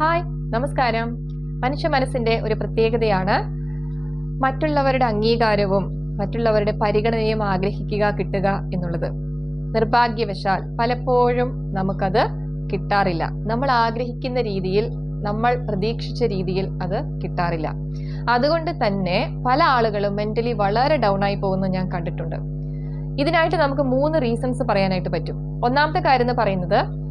Hi നമസ്കാരം. മനുഷ്യ മനസ്സിന്റെ ഒരു പ്രത്യേകതയാണ് മറ്റുള്ളവരുടെ അംഗീകാരവും മറ്റുള്ളവരുടെ പരിഗണനയും ആഗ്രഹിക്കുക കിട്ടുക എന്നുള്ളത്. നിർഭാഗ്യവശാൽ പലപ്പോഴും നമുക്കത് കിട്ടാറില്ല. നമ്മൾ ആഗ്രഹിക്കുന്ന രീതിയിൽ നമ്മൾ പ്രതീക്ഷിച്ച രീതിയിൽ അത് കിട്ടാറില്ല. അതുകൊണ്ട് തന്നെ പല ആളുകളും മെന്റലി വളരെ ഡൗൺ ആയി പോകുന്നത് ഞാൻ കണ്ടിട്ടുണ്ട്. ഇതിനായിട്ട് നമുക്ക് മൂന്ന് റീസൺസ് പറയാനായിട്ട് പറ്റും. ഒന്നാമത്തെ കാര്യം എന്ന് പറയുന്നത്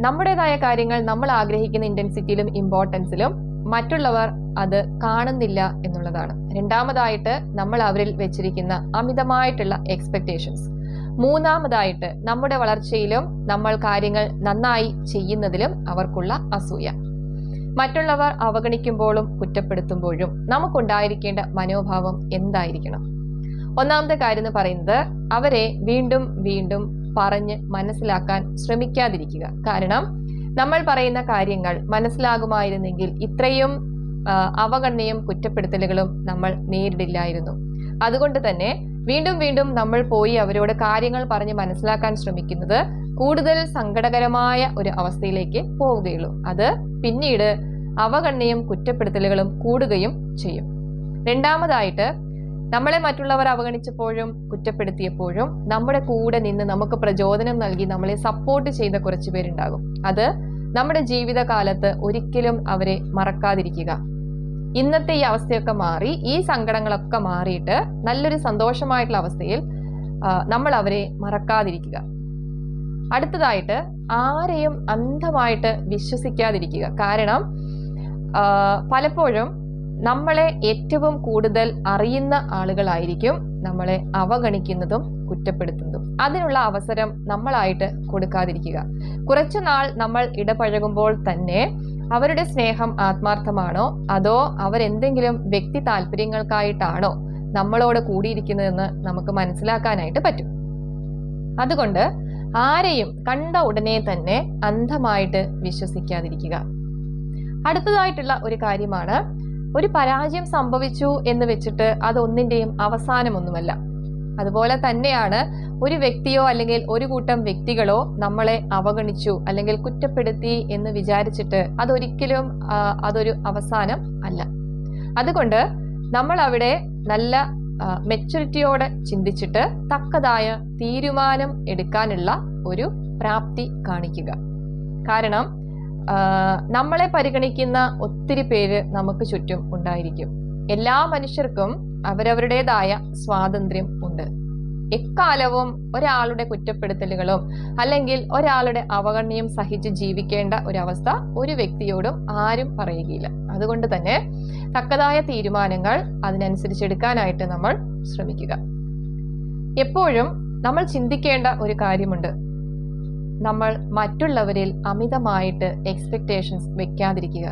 നമ്മുടേതായ കാര്യങ്ങൾ നമ്മൾ ആഗ്രഹിക്കുന്ന ഇന്റൻസിറ്റിയിലും ഇമ്പോർട്ടൻസിലും മറ്റുള്ളവർ അത് കാണുന്നില്ല എന്നുള്ളതാണ്. രണ്ടാമതായിട്ട് നമ്മൾ അവരിൽ വെച്ചിരിക്കുന്ന അമിതമായിട്ടുള്ള എക്സ്പെക്ടേഷൻസ് മൂന്നാമതായിട്ട് നമ്മുടെ വളർച്ചയിലും നമ്മൾ കാര്യങ്ങൾ നന്നായി ചെയ്യുന്നതിലും അവർക്കുള്ള അസൂയ. മറ്റുള്ളവർ അവഗണിക്കുമ്പോഴും കുറ്റപ്പെടുത്തുമ്പോഴും നമുക്കുണ്ടായിരിക്കേണ്ട മനോഭാവം എന്തായിരിക്കണം? ഒന്നാമത്തെ കാര്യം എന്ന് പറയുന്നത് അവരെ വീണ്ടും വീണ്ടും പറഞ്ഞ് മനസ്സിലാക്കാൻ ശ്രമിക്കാതിരിക്കുക. കാരണം നമ്മൾ പറയുന്ന കാര്യങ്ങൾ മനസ്സിലാകുമായിരുന്നെങ്കിൽ ഇത്രയും അവഗണനയും കുറ്റപ്പെടുത്തലുകളും നമ്മൾ നേരിടില്ലായിരുന്നു. അതുകൊണ്ട് തന്നെ വീണ്ടും വീണ്ടും നമ്മൾ പോയി അവരോട് കാര്യങ്ങൾ പറഞ്ഞ് മനസ്സിലാക്കാൻ ശ്രമിക്കുന്നത് കൂടുതൽ സങ്കടകരമായ ഒരു അവസ്ഥയിലേക്ക് പോവുകയുള്ളൂ. അത് പിന്നീട് അവഗണനയും കുറ്റപ്പെടുത്തലുകളും കൂടുകയും ചെയ്യും. രണ്ടാമതായിട്ട് നമ്മളെ മറ്റുള്ളവർ അവഗണിച്ചപ്പോഴും കുറ്റപ്പെടുത്തിയപ്പോഴും നമ്മുടെ കൂടെ നിന്ന് നമുക്ക് പ്രചോദനം നൽകി നമ്മളെ സപ്പോർട്ട് ചെയ്ത കുറച്ച് പേരുണ്ടാകും. അത് നമ്മുടെ ജീവിതകാലത്ത് ഒരിക്കലും അവരെ മറക്കാതിരിക്കുക. ഇന്നത്തെ ഈ അവസ്ഥയൊക്കെ മാറി ഈ സങ്കടങ്ങളൊക്കെ മാറിയിട്ട് നല്ലൊരു സന്തോഷമായിട്ടുള്ള അവസ്ഥയിൽ നമ്മൾ അവരെ മറക്കാതിരിക്കുക. അടുത്തതായിട്ട് ആരെയും അന്ധമായിട്ട് വിശ്വസിക്കാതിരിക്കുക. കാരണം പലപ്പോഴും നമ്മളെ ഏറ്റവും കൂടുതൽ അറിയുന്ന ആളുകളായിരിക്കും നമ്മളെ അവഗണിക്കുന്നതും കുറ്റപ്പെടുത്തുന്നതും. അതിനുള്ള അവസരം നമ്മളായിട്ട് കൊടുക്കാതിരിക്കുക. കുറച്ചു നാൾ നമ്മൾ ഇടപഴകുമ്പോൾ തന്നെ അവരുടെ സ്നേഹം ആത്മാർത്ഥമാണോ? അതോ അവരെന്തെങ്കിലും വ്യക്തി താല്പര്യങ്ങൾക്കായിട്ടാണോ നമ്മളോട് കൂടിയിരിക്കുന്നതെന്ന് നമുക്ക് മനസ്സിലാക്കാനായിട്ട് പറ്റും. അതുകൊണ്ട് ആരെയും കണ്ട ഉടനെ തന്നെ അന്ധമായിട്ട് വിശ്വസിക്കാതിരിക്കുക. അടുത്തതായിട്ടുള്ള ഒരു കാര്യമാണ് ഒരു പരാജയം സംഭവിച്ചു എന്ന് വെച്ചിട്ട് അതൊന്നിന്റെയും അവസാനമൊന്നുമല്ല. അതുപോലെ തന്നെയാണ് ഒരു വ്യക്തിയോ അല്ലെങ്കിൽ ഒരു കൂട്ടം വ്യക്തികളോ നമ്മളെ അവഗണിച്ചു അല്ലെങ്കിൽ കുറ്റപ്പെടുത്തി എന്ന് വിചാരിച്ചിട്ട് അതൊരിക്കലും അതൊരു അവസാനം അല്ല. അതുകൊണ്ട് നമ്മൾ അവിടെ നല്ല മെച്ചുരിറ്റിയോടെ ചിന്തിച്ചിട്ട് തക്കതായ തീരുമാനം എടുക്കാനുള്ള ഒരു പ്രാപ്തി കാണിക്കുക. കാരണം നമ്മളെ പരിഗണിക്കുന്ന ഒത്തിരി പേര് നമുക്ക് ചുറ്റും ഉണ്ടായിരിക്കും. എല്ലാ മനുഷ്യർക്കും അവരവരുടേതായ സ്വാതന്ത്ര്യം ഉണ്ട്. എക്കാലവും ഒരാളുടെ കുറ്റപ്പെടുത്തലുകളും അല്ലെങ്കിൽ ഒരാളുടെ അവഗണനയും സഹിച്ച് ജീവിക്കേണ്ട ഒരവസ്ഥ ഒരു വ്യക്തിയോടും ആരും പറയുകയില്ല. അതുകൊണ്ട് തന്നെ തക്കതായ തീരുമാനങ്ങൾ അതിനനുസരിച്ച് എടുക്കാനായിട്ട് നമ്മൾ ശ്രമിക്കുക. എപ്പോഴും നമ്മൾ ചിന്തിക്കേണ്ട ഒരു കാര്യമുണ്ട്. നമ്മൾ മറ്റുള്ളവരിൽ അമിതമായിട്ട് എക്സ്പെക്റ്റേഷൻസ് വെക്കാതിരിക്കുക.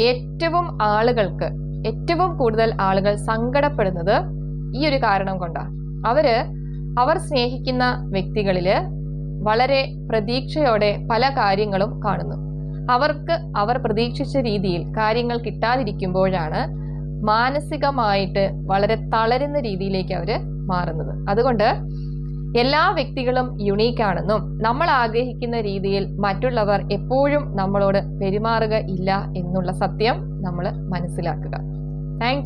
ഏറ്റവും ആളുകൾക്ക് ഏറ്റവും കൂടുതൽ ആളുകൾ സങ്കടപ്പെടുന്നത് ഈ ഒരു കാരണം കൊണ്ടാണ് അവർ അവർ സ്നേഹിക്കുന്ന വ്യക്തികളിൽ വളരെ പ്രതീക്ഷയോടെ പല കാര്യങ്ങളും കാണുന്നു. അവർക്ക് അവർ പ്രതീക്ഷിച്ച രീതിയിൽ കാര്യങ്ങൾ കിട്ടാതിരിക്കുമ്പോഴാണ് മാനസികമായിട്ട് വളരെ തളരുന്ന രീതിയിലേക്ക് അവർ മാറുന്നത്. അതുകൊണ്ട് എല്ലാ വ്യക്തികളും യുണീക്ക് ആണെന്നും നമ്മൾ ആഗ്രഹിക്കുന്ന രീതിയിൽ മറ്റുള്ളവർ എപ്പോഴും നമ്മളോട് പെരുമാറുക ഇല്ല എന്നുള്ള സത്യം നമ്മൾ മനസ്സിലാക്കുക. താങ്ക്